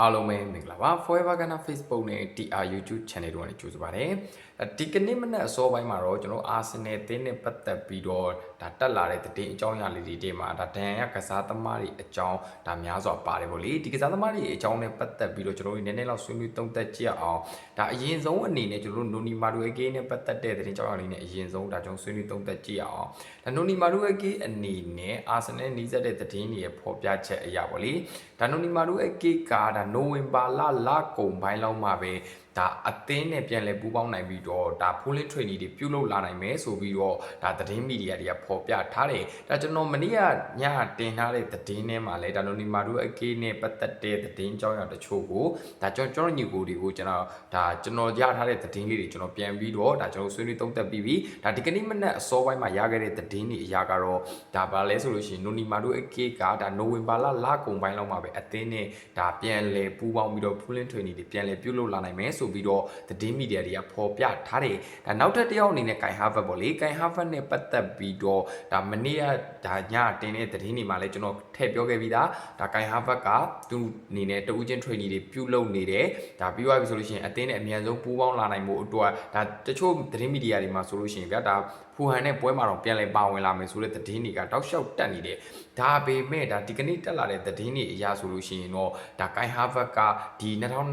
အားလုံးပဲမင်္ဂလာပါ Forever Ghana Facebook နဲ့ TR YouTube Channel တို့ကနေကြိုဆိုပါရစေ။ဒီကနေ့မနက်အစောပိုင်းမှာတော့ကျွန်တော် Arsenal အသင်းနဲ့ပတ်သက်ပြီးတော့ဒါတက်လာတဲ့သတင်းအကြောင်းအရာလေးတွေမှာဒါဒန်ရကစားသမားတွေအကြောင်းဒါများစွာပါတယ်ပေါ့လေ။ဒီကစားသမားတွေအကြောင်းနဲ့ပတ်သက်ပြီးတော့ကျွန်တော်တို့နည်းနည်းလောက်ဆွေးနွေးသုံးသပ်ကြည့်အောင်ဒါအရင်ဆုံးအနေနဲ့ကျွန်တော်တို့နိုနီမာဒူအကေးနဲ့ပတ်သက်တဲ့သတင်းအကြောင်းအရာလေးနဲ့အရင်ဆုံးဒါကျွန်တော်ဆွေးနွေးသုံးသပ်ကြည့်အောင်။ဒါနိုနီမာဒူအကေးအနေနဲ့ Arsenal နီးစပ်တဲ့သတင်းတွေရဲ့ဖော်ပြချက်အရာပေါ့လေ။ဒါနိုနီမာဒူအကေးကဒါနိုဝင်ဘာလလကုန်ပိုင်းလောက်မှပဲ ဒါအသင်းနဲ့ပြန်လည်ပူးပေါင်းနိုင်ပြီးတော့ဒါ pooling training တွေပြုလုပ်လာနိုင်မယ်ဆိုပြီးတော့ဒါသတင်းမီဒီယာတွေကဖော်ပြထားတယ်ဒါကျွန်တော်မနေ့ကညတင်ထားတဲ့သတင်းထဲမှာလဲဒါနိုနီမာတို့အကေးနဲ့ပတ်သက်တဲ့သတင်းကြောင်းရတချို့ကိုဒါကျွန်တော်ကျွန်တော်ညီကိုတွေကိုကျွန်တော်ဒါကျွန်တော်ရထားတဲ့သတင်းလေးတွေကျွန်တော်ပြန်ပြီးတော့ဒါကျွန်တော်ဆွေးနွေးသုံးသပ်ပြီးပြီဒါဒီကနေ့မနက်အစောပိုင်းမှာရခဲ့တဲ့သတင်းတွေအရာကတော့ဒါဘာလဲဆိုလို့ရှိရင်နိုနီမာတို့အကေးကဒါနိုဝင်ဘာလလကုန်ပိုင်းလောက်မှာပဲအသင်းနဲ့ဒါပြန်လည်ပူးပေါင်းပြီးတော့ pooling training တွေပြန်လည်ပြုလုပ်လာနိုင်မယ်ဆိုပြီးတော့သတင်းမီဒီယာတွေကဖော်ပြထားတယ်ဒါနောက်ထပ်တစ်ယောက်အနေနဲ့ Kai Harvard ပေါ့လေ Kai Harvard နဲ့ပတ်သက်ပြီးတော့ဒါမနေ့ကဒါညတင်တဲ့သတင်းတွေမှာလည်းကျွန်တော်ထည့်ပြောခဲ့ပြီးသားဒါ Kai Harvard ကသူအနေနဲ့တဦးချင်း training တွေပြုလုပ်နေတယ်ဒါပြီးသွားပြီဆိုလို့ရှိရင်အသင်းနဲ့အမြန်ဆုံးပူးပေါင်းလာနိုင်မှုအတွက်ဒါတချို့သတင်းမီဒီယာတွေမှာဆိုလို့ရှိရင်ဗျာဒါဖူဟန်နဲ့ပွဲမှာတော့ပြန်လည်ပါဝင်လာမယ်ဆိုတဲ့သတင်းတွေကတောက်လျှောက်တက်နေတယ်ဒါပေမဲ့ဒါဒီကနေ့တက်လာတဲ့သတင်းတွေအရဆိုလို့ရှိရင်တော့ဒါကိုင်ဟာဗတ်ကဒီ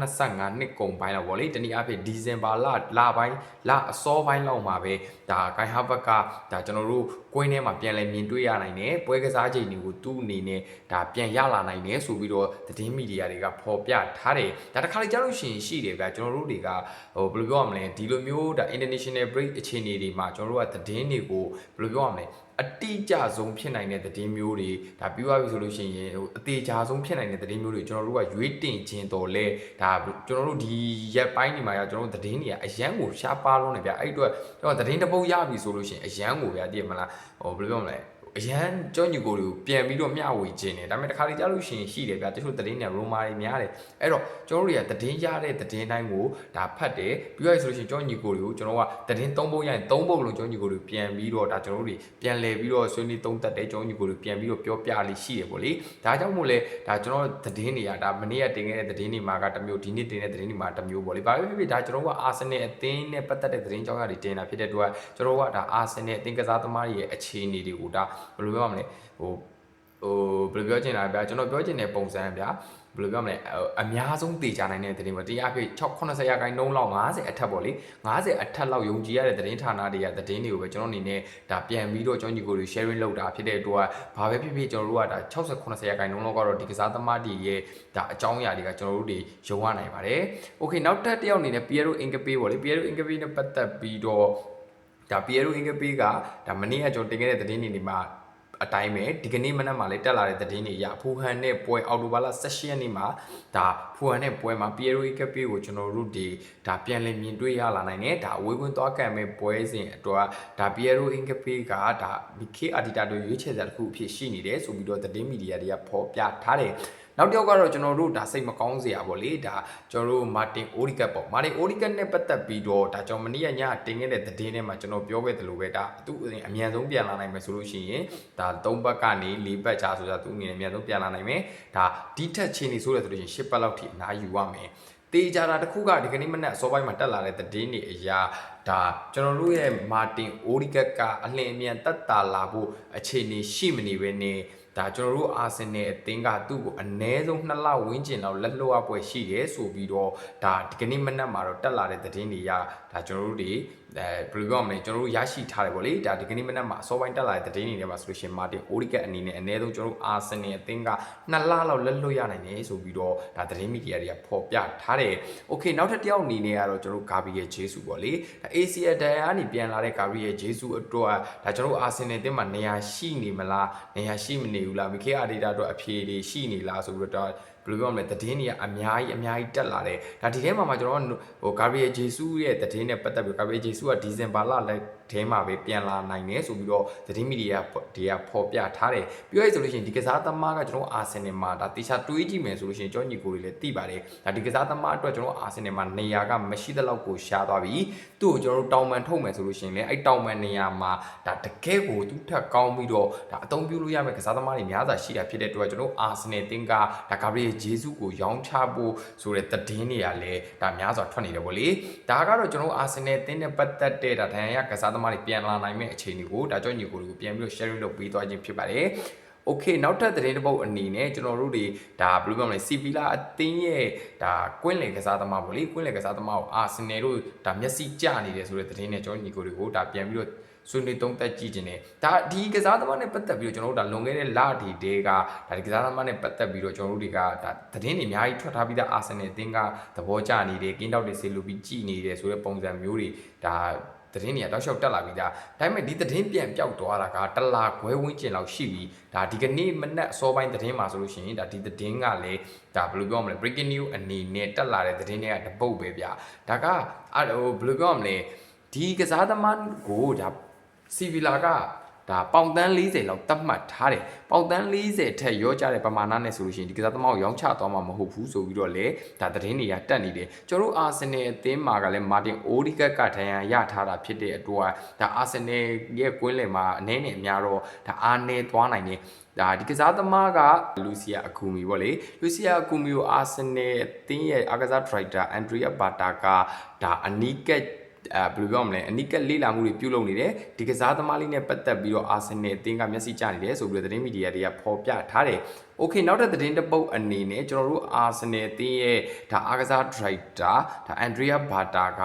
2025နှစ်ကုန်ပိုင်းလောက်ပေါ့လေတနည်းအားဖြင့်ဒီဇင်ဘာလလပိုင်းလအစောပိုင်းလောက်မှာပဲဒါကိုင်ဟာဗတ်ကဒါကျွန်တော်တို့ ကွင်းထဲမှာပြန်လည်မြင်တွေ့ရနိုင်တယ်ပွဲကစားချိန်တွေကိုသူ့အနေနဲ့ဒါပြန်ရလာနိုင်တယ်ဆိုပြီးတော့သတင်းမီဒီယာတွေကဖော်ပြထားတယ်ဒါတခါလေကြားလို့ရှိရင်ရှိတယ်ဗျာကျွန်တော်တို့တွေကဟိုဘယ်လိုပြောရမလဲဒီလိုမျိုးဒါ international break အခြေအနေတွေမှာကျွန်တော်တို့ကသတင်းတွေကိုဘယ်လိုပြောရမလဲအတိအကျဆုံးဖြစ်နိုင်တဲ့သတင်းမျိုးတွေဒါပြီးသွားပြီဆိုလို့ရှိရင်ဟိုအသေးချာဆုံးဖြစ်နိုင်တဲ့သတင်းမျိုးတွေကျွန်တော်တို့ကရွေးတင်ခြင်းတော်လဲဒါကျွန်တော်တို့ဒီရက်ပိုင်းဒီမှာရကျွန်တော်တို့သတင်းတွေကအရန်ကိုရှားပါလုံးနေဗျအဲ့အတွက်ကျွန်တော်သတင်းတစ်ပုတ်ရပြီဆိုလို့ရှိရင်အရန်ကိုဗျာတည်မလားဟိုဘယ်လိုပြောမလဲ အရန်ကြောညူကိုတွေကိုပြန်ပြီးတော့မျှဝေခြင်းတယ်ဒါပေမဲ့တစ်ခါလေကြားလို့ရှိရင်ရှိတယ်ဗျာတချို့သတင်းတွေရိုမာတွေများတယ်အဲ့တော့ကျွန်တော်တို့တွေကသတင်းရတဲ့သတင်းတိုင်းကိုဒါဖတ်တယ်ပြီးရဆိုလို့ရှိရင်ကြောညူကိုတွေကိုကျွန်တော်ကသတင်းသုံးပုတ်ရရင်သုံးပုတ်လုံးကြောညူကိုတွေပြန်ပြီးတော့ဒါကျွန်တော်တို့တွေပြန်လည်ပြီးတော့ဆွေးနွေးသုံးသပ်တဲ့ကြောညူကိုတွေပြန်ပြီးတော့ပြောပြလိရှိတယ်ပေါ့လေဒါကြောင့်မို့လဲဒါကျွန်တော်သတင်းတွေကဒါမနေ့ကတင်ခဲ့တဲ့သတင်းတွေမှာကတစ်မျိုးဒီနေ့တင်တဲ့သတင်းတွေမှာတစ်မျိုးပေါ့လေဘာပဲဖြစ်ဖြစ်ဒါကျွန်တော်ကအာဆင်နယ်အသင်းနဲ့ပတ်သက်တဲ့သတင်းကြောင်းရတွေတင်တာဖြစ်တဲ့အတွက်ကျွန်တော်ကဒါအာဆင်နယ်အသင်းကစားသမားတွေရဲ့အခြေအနေတွေကိုဒါဘယ်လိုပြောရမလဲဟိုဟိုဘယ်လိုပြောချင်တာဗျာကျွန်တော်ပြောချင်တဲ့ပုံစံဗျာဘယ်လိုပြောမလဲအများဆုံးတည်ကြနိုင်တဲ့သတင်းပေါ့တရားဖြစ်6 80ရာခိုင်နှုန်းလောက်50အထက်ပေါ့လေ50အထက်လောက်ယုံကြည်ရတဲ့သတင်းဌာနတွေကသတင်းတွေကိုပဲကျွန်တော်အနေနဲ့ဒါပြန်ပြီးတော့ကျွန်တော်ညီကိုတွေ sharing လုပ်တာဖြစ်တဲ့အတွက်ဘာပဲဖြစ်ဖြစ်ကျွန်တော်တို့ကဒါ60 80ရာခိုင်နှုန်းလောက်ကတော့ဒီကစားသမားတွေရဲ့ဒါအကြောင်းအရာတွေကကျွန်တော်တို့တွေယုံရနိုင်ပါတယ်။ Okay နောက်ထပ်တစ်ယောက်အနေနဲ့ Piero Incapié ပေါ့လေ Piero Incapié နဲ့ပတ်သက်ပြီးတော့ ဒါ Piero Incapié ကဒါမနေ့ကကျွန်တော်တင်ခဲ့တဲ့သတင်းတွေဒီမှာအတိုင်းပဲဒီကနေ့မနက်မှာလည်းတက်လာတဲ့သတင်းတွေရဖူဟန်နဲ့ပွဲအော်တိုဘာလ16ရက်နေ့မှာဒါဖူဟန်နဲ့ပွဲမှာ Piero Icapié ကိုကျွန်တော်တို့ဒီဒါပြန်လည်မြင်တွေ့ရလာနိုင်တယ်ဒါအဝေးကွင်းသွားကံမဲ့ပွဲစဉ်အတွက်ဒါ Piero Icapié ကဒါ BK Adita တို့ရွေးချယ်စရာတစ်ခုအဖြစ်ရှိနေတယ်ဆိုပြီးတော့သတင်းမီဒီယာတွေကဖော်ပြထားတယ်နောက်တစ်ယောက်ကတော့ကျွန်တော်တို့ဒါစိတ်မကောင်းစရာပေါ့လေဒါကျွန်တော်တို့မာတင်အိုရီကတ်ပေါ့မာတင်အိုရီကတ်နဲ့ပတ်သက်ပြီးတော့ဒါကျွန်တော်မနေ့ကညတင်ခဲ့တဲ့သတင်းထဲမှာကျွန်တော်ပြောခဲ့တယ်လို့ပဲဒါသူအမြန်ဆုံးပြန်လာနိုင်မယ်ဆိုလို့ရှိရင်ဒါ၃ဘက်ကနေ၄ဘက်ချာဆိုတာသူအနေနဲ့အမြန်ဆုံးပြန်လာနိုင်မယ်ဒါဒီထက်ချင်းနေဆိုရဆိုလို့ရှိရင်၈ဘက်လောက်ထိအနားယူရမယ်တေးကြတာတစ်ခုကဒီကနေ့မနက်အစောပိုင်းမှာတက်လာတဲ့သတင်းတွေအရာဒါကျွန်တော်တို့ရဲ့မာတင်အိုရီကတ်ကအလင်းအမြန်တက်တာလာဖို့အခြေအနေရှိမနေပဲနဲ့ ဒါကျွန်တော်တို့အာဆင်နယ်အသင်းကသူ့ကိုအနည်းဆုံး2လဝန်းကျင်လောက်လက်လွှတ်ပွဲရှိတယ်ဆိုပြီးတော့ဒါဒီကနေ့မနက်မှာတော့တက်လာတဲ့သတင်းတွေရဒါကျွန်တော်တို့တွေ အဲဘယ်လိုပြောမလဲကျွန်တော်တို့ရရှိထားတယ်ဗောလေဒါဒီကနေ့မနက်မှာအစောပိုင်းတက်လာတဲ့သတင်းတွေထဲမှာဆိုလို့ရှိရင်မာတင်အိုရီကတ်အနေနဲ့အနည်းဆုံးကျွန်တော်တို့အာဆင်နယ်အသင်းက2လလောက်လက်လွှတ်ရနိုင်တယ်ဆိုပြီးတော့ဒါသတင်းမီဒီယာတွေကဖော်ပြထားတယ်โอเคနောက်ထပ်တစ်ယောက်အနေနဲ့ကတော့ကျွန်တော်တို့ဂါဘီရဲ့ဂျေဆူဗောလေဒါ ACL ဒိုင်ယာကနေပြန်လာတဲ့ဂါဘီရဲ့ဂျေဆူအတွက်ဒါကျွန်တော်တို့အာဆင်နယ်အသင်းမှာနေရာရှိနေမလားနေရာရှိမနေဘူးလားမီခေအာဒေတာအတွက်အဖြေတွေရှိနေလားဆိုပြီးတော့ ဘယ်လိုပြောမလဲသတင်းတွေကအများကြီးအများကြီးတက်လာတယ်ဒါဒီထဲမှာမှကျွန်တော်ဟိုဂါဘရီယယ်ဂျေဆူးရဲ့သတင်းနဲ့ပတ်သက်ပြီးဂါဘရီယယ်ဂျေဆူးကဒီဇင်ဘာလလည်းထဲမှာပဲပြန်လာနိုင်တယ်ဆိုပြီးတော့သတင်းမီဒီယာတွေကဖော်ပြထားတယ်ပြောရဆိုလို့ရှိရင်ဒီကစားသမားကကျွန်တော်အာဆင်နယ်မှာဒါတေချာတွေးကြည့်မယ်ဆိုလို့ရှိရင်ကျောညီကိုတွေလည်းသိပါတယ်ဒါဒီကစားသမားအတွက်ကျွန်တော်အာဆင်နယ်မှာနေရာကမရှိသလောက်ကိုရှားသွားပြီသူ့ကိုကျွန်တော်တို့တောင်ပန်ထုတ်မယ်ဆိုလို့ရှိရင်လည်းအဲ့တောင်ပန်နေရာမှာဒါတကယ်ကိုသူ့ထက်ကောင်းပြီးတော့ဒါအသုံးပြုလို့ရမယ့်ကစားသမားတွေများစွာရှိတာဖြစ်တဲ့အတွက်ကျွန်တော်အာဆင်နယ်တင်းကဒါဂါဘရီယယဂျေဆုကိုရောင်းချဖို့ဆိုတဲ့သတင်းတွေကလည်းဒါများစွာထွက်နေတယ်ဗောလေဒါကတော့ကျွန်တော်အာဆင်နယ်တင်းနဲ့ပတ်သက်တဲ့ဒါဒဏ်ရာကစားသမားတွေပြန်လာနိုင်မဲ့အခြေအနေကိုဒါကြောင့်ညီကိုတွေကိုပြန်ပြီးတော့ sharing လုပ်ပေးသွားခြင်းဖြစ်ပါတယ် โอเคနောက်ထပ်သတင်းတစ်ပုတ်အနေနဲ့ကျွန်တော်တို့တွေဒါဘယ်လိုပြောမလဲစီပီလာအသင်းရဲ့ဒါကွင်းလေကစားသမားပေါ့လေကွင်းလေကစားသမားကိုအာဆင်နယ်တို့ဒါမျက်စိကျနေတယ်ဆိုတဲ့သတင်းနဲ့ကျွန်တော်ညီကိုတွေကိုဒါပြန်ပြီးတော့ ဆွေးနွေးသုံးသပ်ကြည့်ခြင်းနဲ့ဒါဒီကစားသမားနဲ့ပတ်သက်ပြီးတော့ကျွန်တော်တို့ဒါလွန်ခဲ့တဲ့လဒီတဲကဒါဒီကစားသမားနဲ့ပတ်သက်ပြီးတော့ကျွန်တော်တို့တွေကဒါသတင်းတွေအများကြီးထွက်ထားပြီးသားအာဆင်နယ်အသင်းကသဘောကျနေတယ်ကင်းတောက်တွေဆေးလူပြီးကြည်နေတယ်ဆိုတဲ့ပုံစံမျိုးတွေဒါသတင်းတွေကတောက်လျှောက်တက်လာပြီးသားဒါပေမဲ့ဒီသတင်းပြန်ပြောက်သွားတာကတလာခွဲဝင်းကျင်လောက်ရှိပြီးဒါဒီကနေ့မနက်အစောပိုင်းသတင်းမှာဆိုလို့ရှိရင်ဒါဒီသတင်းကလည်းဒါဘယ်လိုပြောမလဲ breaking news အနေနဲ့တက်လာတဲ့သတင်းတွေကတပုတ်ပဲဗျာဒါကအဲ့ဟိုဘယ်လိုပြောမလဲဒီကစားသမားကိုဒါ စီဗီလာကဒါပေါင်တန်း40လောက်တတ်မှတ်ထားတယ်ပေါင်တန်း40ထက်ရောကြတဲ့ပမာဏနဲ့ဆိုလို့ရှိရင်ဒီကစားသမားကိုရောင်းချသွားမှာမဟုတ်ဘူးဆိုပြီးတော့လေဒါသတင်းတွေကတက်နေတယ်ကျွန်တော်တို့အာဆင်နယ်အသင်းမှာကလည်းမာတင်အိုဒီကတ်ကထရန်ရထားတာဖြစ်တဲ့အတွက်ဒါအာဆင်နယ်ရဲ့ကွင်းလယ်မှာအနေနဲ့အများတော့ဒါအားနေသွားနိုင်တယ်ဒါဒီကစားသမားကလူစီယာအကူမီပေါ့လေလူစီယာအကူမီကိုအာဆင်နယ်အသင်းရဲ့အားကစားဒရိုက်တာအန်ဒရီယာဘာတာကဒါအနီးကပ် အဲဘယ်လိုပြောမလဲအနိကလေးလာမှုတွေပြုလုပ်နေတယ်ဒီကစားသမားလေးနဲ့ပတ်သက်ပြီးတော့အာဆင်နယ်အသင်းကမျက်စိကျနေတယ်ဆိုပြီးတော့သတင်းမီဒီယာတွေကဖော်ပြထားတယ်။ Okay နောက်တဲ့သတင်းတစ်ပုတ်အနေနဲ့ကျွန်တော်တို့အာဆင်နယ်အသင်းရဲ့ဒါအားကစားဒရိုက်တာဒါအန်ဒရီယာဘာတာက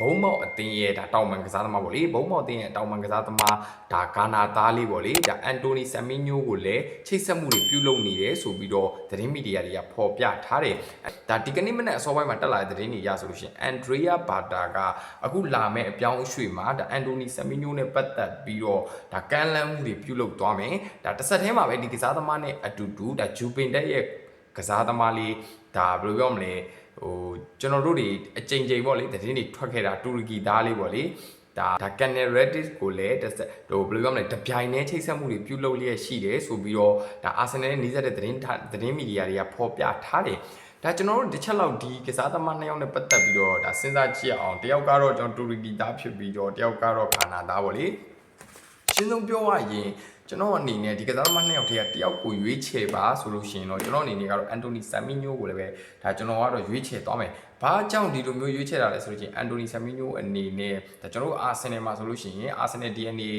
ဘုံမောက်အသင်းရဲ့ဒါတောင်ပန်ကစားသမားပေါ့လေဘုံမောက်အသင်းရဲ့တောင်ပန်ကစားသမားဒါဂါနာသားလေးပေါ့လေဒါအန်တိုနီဆမ်မင်းညိုကိုလည်းချိတ်ဆက်မှုတွေပြုလုပ်နေတယ်ဆိုပြီးတော့သတင်းမီဒီယာတွေကဖော်ပြထားတယ်။ဒါဒီကနေ့မနေ့အစောပိုင်းမှာတက်လာတဲ့သတင်းတွေရဆိုလို့ရှိရင်အန်ဒရီယာဘာတာကအခုလာမဲ့အပြောင်းအရွှေ့မှာဒါအန်တိုနီဆမ်မင်းညိုနဲ့ပတ်သက်ပြီးတော့ဒါကန်လန်းမှုတွေပြုလုပ်သွားမယ်။ဒါတစ်ဆက်တည်းမှာပဲဒီကစားသမားနဲ့အတူတူဒါဂျူပင်တက်ရဲ့ကစားသမားလေးဒါဘယ်လိုပြောမလဲဟိုကျွန်တော်တို့တွေအကြိမ်ကြိမ်ပေါ့လေသတင်းတွေထွက်ခဲ့တာတူရကီသားလေးပေါ့လေဒါဒါ Canal Reddit ကိုလည်းတစ်ဆက်ဟိုဘယ်လိုပြောမလဲတပြိုင်တည်းချိတ်ဆက်မှုတွေပြုလုပ်လျက်ရှိတယ်ဆိုပြီးတော့ဒါ Arsenal နဲ့နှီးစပ်တဲ့သတင်းသတင်းမီဒီယာတွေကဖော်ပြထားတယ်ဒါကျွန်တော်တို့တစ်ချက်လောက်ဒီကစားသမားနှစ်ယောက်နဲ့ပတ်သက်ပြီးတော့ဒါစဉ်းစားကြည့်အောင်တယောက်ကတော့ကျွန်တော်တူရကီသားဖြစ်ပြီးတော့တယောက်ကတော့ခါနာသားပေါ့လေ ရှင်းဆုံးပြောရရင်ကျွန်တော်အနေနဲ့ဒီကစားသမားနှစ်ယောက်တည်းကတယောက်ကိုရွေးချယ်ပါဆိုလို့ရှိရင်တော့ကျွန်တော်အနေနဲ့ကတော့အန်တိုနီဆမ်မီညိုကိုလည်းပဲဒါကျွန်တော်ကတော့ရွေးချယ်သွားမယ်။ဘာကြောင့်ဒီလိုမျိုးရွေးချယ်တာလဲဆိုလို့ရှိရင်အန်တိုနီဆမ်မီညိုအနေနဲ့ဒါကျွန်တော်တို့အာဆင်နယ်မှာဆိုလို့ရှိရင်အာဆင်နယ် DNA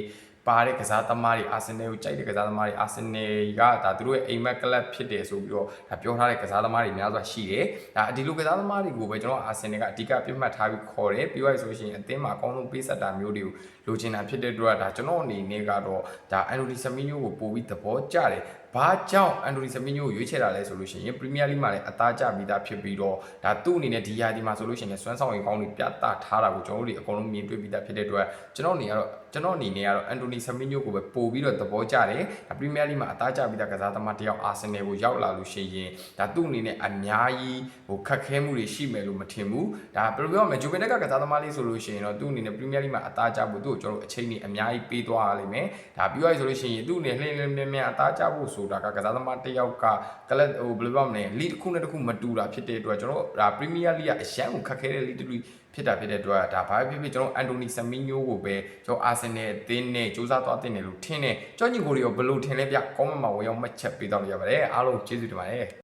ပါတဲ့ကစားသမားတွေအာဆင်နယ်ကိုကြိုက်တဲ့ကစားသမားတွေအာဆင်နယ်ကဒါသူတို့ရဲ့အိမ်မက်ကလပ်ဖြစ်တယ်ဆိုပြီးတော့ဒါပြောထားတဲ့ကစားသမားတွေများစွာရှိတယ်။ဒါဒီလိုကစားသမားတွေကိုပဲကျွန်တော်အာဆင်နယ်ကအဓိကပြတ်မှတ်ထားပြီးခေါ်တယ်။ပြောရဆိုလို့ရှိရင်အသင်းမှာအကောင်းဆုံးပေးဆက်တာမျိုးတွေကိုလိုချင်တာဖြစ်တဲ့အတွက်ဒါကျွန်တော်အနေနဲ့ကတော့ဒါအန်တိုနီဆမီညိုကိုပို့ပြီးသဘောကျတယ်။ဘာကြောင့်အန်တိုနီဆမီညိုကိုရွေးချယ်တာလဲဆိုလို့ရှိရင်ပရီးမီးယားလိမှာလည်းအသားကျပြီးသားဖြစ်ပြီးတော့ဒါသူ့အနေနဲ့ဒီယာဒီမှာဆိုလို့ရှိရင်စွမ်းဆောင်ရည်ကောင်းတွေပြသထားတာကိုကျွန်တော်တို့တွေအကုန်လုံးမြင်တွေ့ပြီးသားဖြစ်တဲ့အတွက်ကျွန်တော်အနေကတော့ ကျွန်တော်အနေနဲ့ကတော့အန်တိုနီဆမီညိုကိုပဲပို့ပြီးတော့သဘောကျတယ်။ဒါပရီးမီးယားလိမှာအသားကျပြီးသားကစားသမားတစ်ယောက်အာဆင်နယ်ကိုရောက်လာလို့ရှိရင်ဒါသူ့အနေနဲ့အများကြီးဟိုခက်ခဲမှုတွေရှိမယ်လို့မထင်ဘူး။ဒါဘယ်လိုပြောမလဲဂျူဗင်တက်ကကစားသမားလေးဆိုလို့ရှိရင်တော့သူ့အနေနဲ့ပရီးမီးယားလိမှာအသားကျဖို့သူ့ကိုကျွန်တော်တို့အချိန်ကြီးအများကြီးပေးသွားရလိမ့်မယ်။ဒါပြောရဆိုလို့ရှိရင်သူ့အနေနဲ့လှိမ့်လှိမ့်မြန်မြန်အသားကျဖို့ဆိုတာကကစားသမားတစ်ယောက်ကကလပ်ဟိုဘယ်လိုပြောမလဲလီတစ်ခုနဲ့တစ်ခုမတူတာဖြစ်တဲ့အတွက်ကျွန်တော်ဒါပရီးမီးယားလိကအရန်ကိုခက်ခဲတဲ့လီတစ်ခု ဖြစ်တာဖြစ်တဲ့အတွက်ဒါဘာဖြစ်ဖြစ်ကျွန်တော်အန်တိုနီဆမီညိုကိုပဲကျွန်တော်အာဆင်နယ်အသင်းနဲ့စူးစမ်းသွားတင်တယ်လို့ထင်တယ်ကြောင့်ညီကိုတွေရောဘယ်လိုထင်လဲဗျကောမန့်မှာဝင်ရောက်မှတ်ချက်ပေးတော့ရပါတယ်အားလုံးကျေးဇူးတင်ပါတယ်